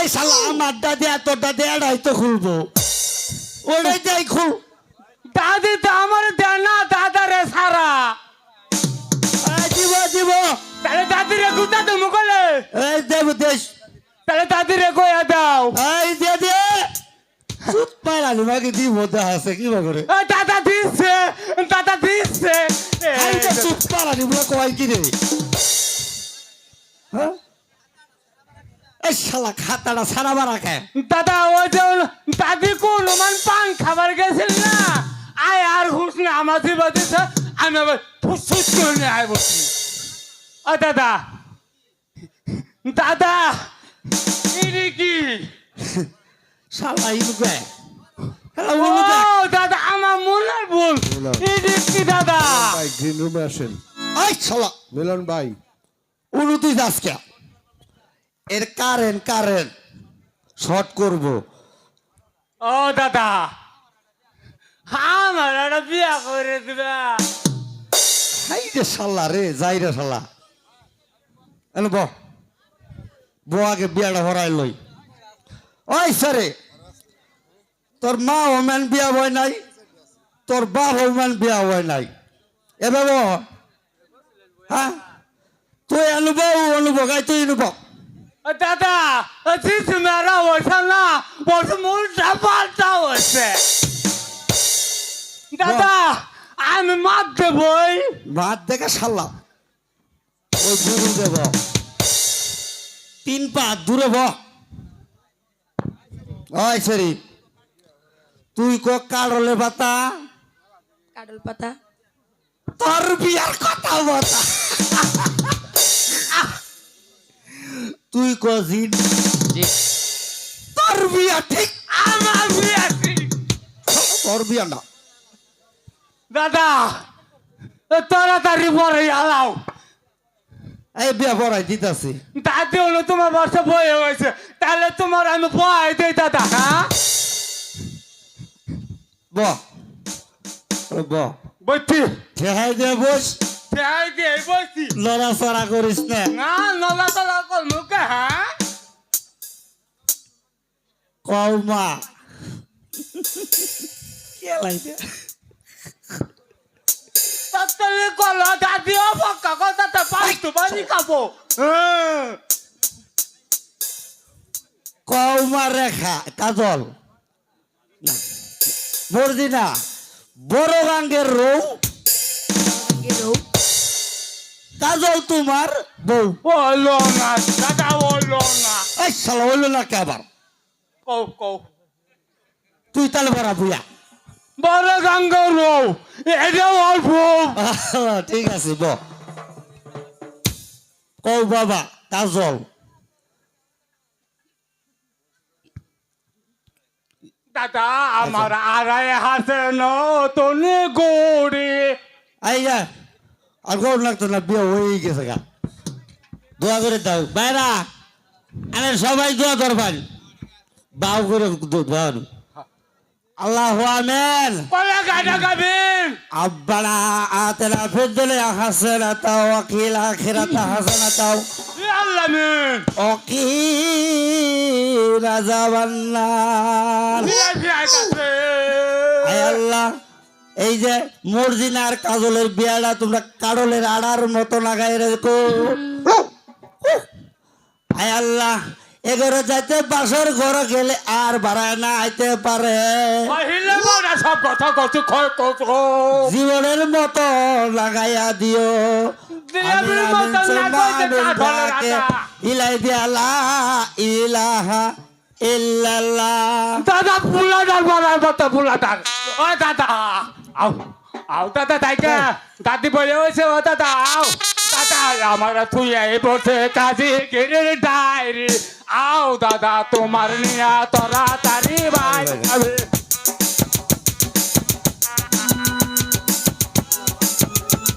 এই শালা আমার দাদি আর তোর দাদি এড়াই তো খুলবো। ওটাই যাই খুল দাদি তো আমার দেয় না দাদারে সারা। এই দিব গুতা এই দেশ। তাহলে দাও। এই দিয়ে সুত কি করে? এ দাদা দাদা এই সুত বলে কয় কি রে? হ্যাঁ? এই শালা খাতাটা সারা বারা খায় দাদা ওই যে দাদি কোন মান পান খাবার গেছিল না? আয় আর হুস না আমার দিবা দিছে আমি আবার ফুসফুস করে নিয়ে আয় ও দাদা। দাদা ইনি কি? শালা ইনুকে। ও দাদা আমার মনের ভুল। বলো। ইনি কি দাদা? ভাই গ্রিন রুমে আসেন শালা। মিলন ভাই। উনু তুই যাস কে এর কারেন্ট কারেন্ট শর্ট করব। ও দাদা। আমার একটা বিয়া করে দিবা। হাই রে শালা রে যাই রে শালা। এনে ব ব আগে বিয়াটা হরাই লই। ওই সারে তোর মা ওমেন বিয়া হয় নাই তোর বাপ ওমেন বিয়া হয় নাই। এবার ব হ্যাঁ? তুই অনুভব অনুভব গাই তুই অনুভব ও দাদা ও চিঠি মেরা না বসে পাল্টা বসে দাদা আমি মাপ দেবই ভাত দেখে শালা ওই গুরু দেব তিন পা দূরে ব ওই সরি তুই ক কাড়লে পাতা কাডল পাতা তোর বিয়ার কথা বতা তুই ক তোর বিয়া ঠিক? আমার বিয়া ঠিক। তোর বিয়া না। দাদা এ তাড়াতাড়ি পরে আলাও। এই বিয়া পড়াই দিতাছি। দাদি হলো তোমার বর্ষা বয়ে হয়েছে। তাহলে তোমার আমি ভয় দিই দাদা হ্যাঁ? ব। ব। বলছি ঠেহাই দে বস। দিয়ে বলছি লড়াচড়া করিস না। হ্যাঁ কৌমা কল দাদি খাব। রেখা কাজল। বর্দিনা বড় গাঙ্গের রৌ কাজল তোমার বউ। বলো না দাদা বলো না এই শালা হইল না কে আবার? তুই তাহলে বড়া বুয়া। বড় গঙ্গা এটা অল্প। ঠিক আছে ব। কৌ বাবা কাজল দাদা আমার আড়াই হাতে নতুন গড়ি। আই যা। আর গরম লাগতো না বিয়ে হয়ে গেছে গা। দোয়া করে দাও। বাইরা আরে সবাই দোয়া দরবার বাউ করে দোয়া আল্লাহ আমেন। আব্বানা আতেনা ফিদ্দুল হাসানাতা ওয়া কিল আখিরাতা হাসানাতা আল্লামিন ওকিল আযাবান্নার আল্লাহ। এই যে মর্জিনার কাজলের বিয়াটা তোমরা কাডলের আড়ার মতো লাগাই রেখো। আয় আল্লাহ এগরে যাইতে বাসর ঘর গেলে আর বাড়ায় না আইতে পারে। সব কথা কত জীবনের মতো লাগাইয়া দিও। ইলাই দিয়া লা ইলাহা ইল্লাল্লাহ। দাদা পুলাদার বলার মতো পুলাদার। ও দাদা। আও আও দাদা তাইকা দাদি বলে হয়েছে ও দাদা আও দাদা আমার তুই এই বসে কাজে গেরে ডায়রি। আও দাদা তোমার নিয়া তোরা তারি ভাই